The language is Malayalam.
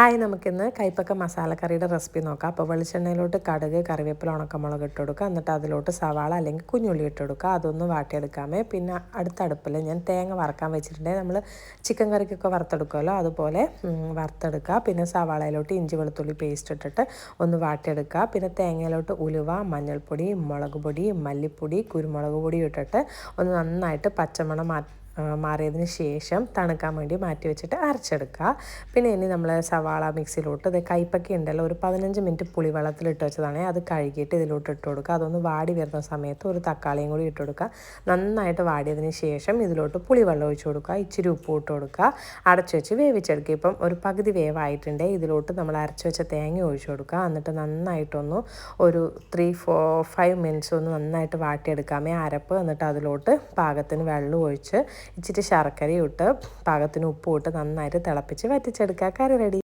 ഹായ് നമുക്കിന്ന് കൈപ്പക്ക മസാലക്കറിയുടെ റെസിപ്പി നോക്കാം. അപ്പോൾ വെളിച്ചെണ്ണയിലോട്ട് കടുക് കറിവേപ്പില ഉണക്കമുളക് ഇട്ട് കൊടുക്കുക. എന്നിട്ട് അതിലോട്ട് സവാള അല്ലെങ്കിൽ കുഞ്ഞുള്ളി ഇട്ട് കൊടുക്കുക. അതൊന്ന് വാട്ടിയെടുക്കാമേ. പിന്നെ അടുത്ത അടുപ്പിൽ ഞാൻ തേങ്ങ വറക്കാൻ വെച്ചിട്ടുണ്ടെങ്കിൽ നമ്മൾ ചിക്കൻ കറിക്കൊക്കെ വറുത്തെടുക്കുമല്ലോ. അതുപോലെ വറുത്തെടുക്കുക. പിന്നെ സവാളയിലോട്ട് ഇഞ്ചി വെളുത്തുള്ളി പേസ്റ്റ് ഇട്ടിട്ട് ഒന്ന് വാട്ടിയെടുക്കുക. പിന്നെ തേങ്ങയിലോട്ട് ഉലുവ മഞ്ഞൾപ്പൊടി മുളക് പൊടി മല്ലിപ്പൊടി കുരുമുളക് പൊടി ഇട്ടിട്ട് ഒന്ന് നന്നായിട്ട് പച്ചമണം മാറ്റി മാറിയതിന് ശേഷം തണുക്കാൻ വേണ്ടി മാറ്റി വെച്ചിട്ട് അരച്ചെടുക്കുക. പിന്നെ ഇനി നമ്മൾ സവാള മിക്സിയിലോട്ട് ഇത് കൈപ്പക്കി ഉണ്ടല്ലോ ഒരു പതിനഞ്ച് മിനിറ്റ് പുളിവെള്ളത്തിലിട്ട് വെച്ചതാണേ അത് കഴുകിയിട്ട് ഇതിലോട്ട് ഇട്ട് കൊടുക്കുക. അതൊന്ന് വാടി വരുന്ന സമയത്ത് ഒരു തക്കാളിയും കൂടി ഇട്ട് കൊടുക്കുക. നന്നായിട്ട് വാടിയതിന് ശേഷം ഇതിലോട്ട് പുളിവെള്ളം ഒഴിച്ച് കൊടുക്കുക. ഇച്ചിരി ഉപ്പ് ഇട്ട് കൊടുക്കുക. അടച്ചു വെച്ച് വേവിച്ചെടുക്കുക. ഇപ്പം ഒരു പകുതി വേവായിട്ടുണ്ട് ഇതിലോട്ട് നമ്മൾ അരച്ചു വെച്ച തേങ്ങ ഒഴിച്ചു കൊടുക്കുക. എന്നിട്ട് നന്നായിട്ടൊന്ന് ഒരു ത്രീ ഫോർ ഫൈവ് മിനിറ്റ്സ് ഒന്ന് നന്നായിട്ട് വാട്ടിയെടുക്കാമേ അരപ്പ്. എന്നിട്ട് അതിലോട്ട് പാകത്തിന് വെള്ളം ഒഴിച്ച് ഇച്ചിരി ശർക്കരയും ഇട്ട് പാകത്തിന് ഉപ്പും ഇട്ട് നന്നായിട്ട് തിളപ്പിച്ച് വറ്റിച്ചെടുക്കുക കറി റെഡി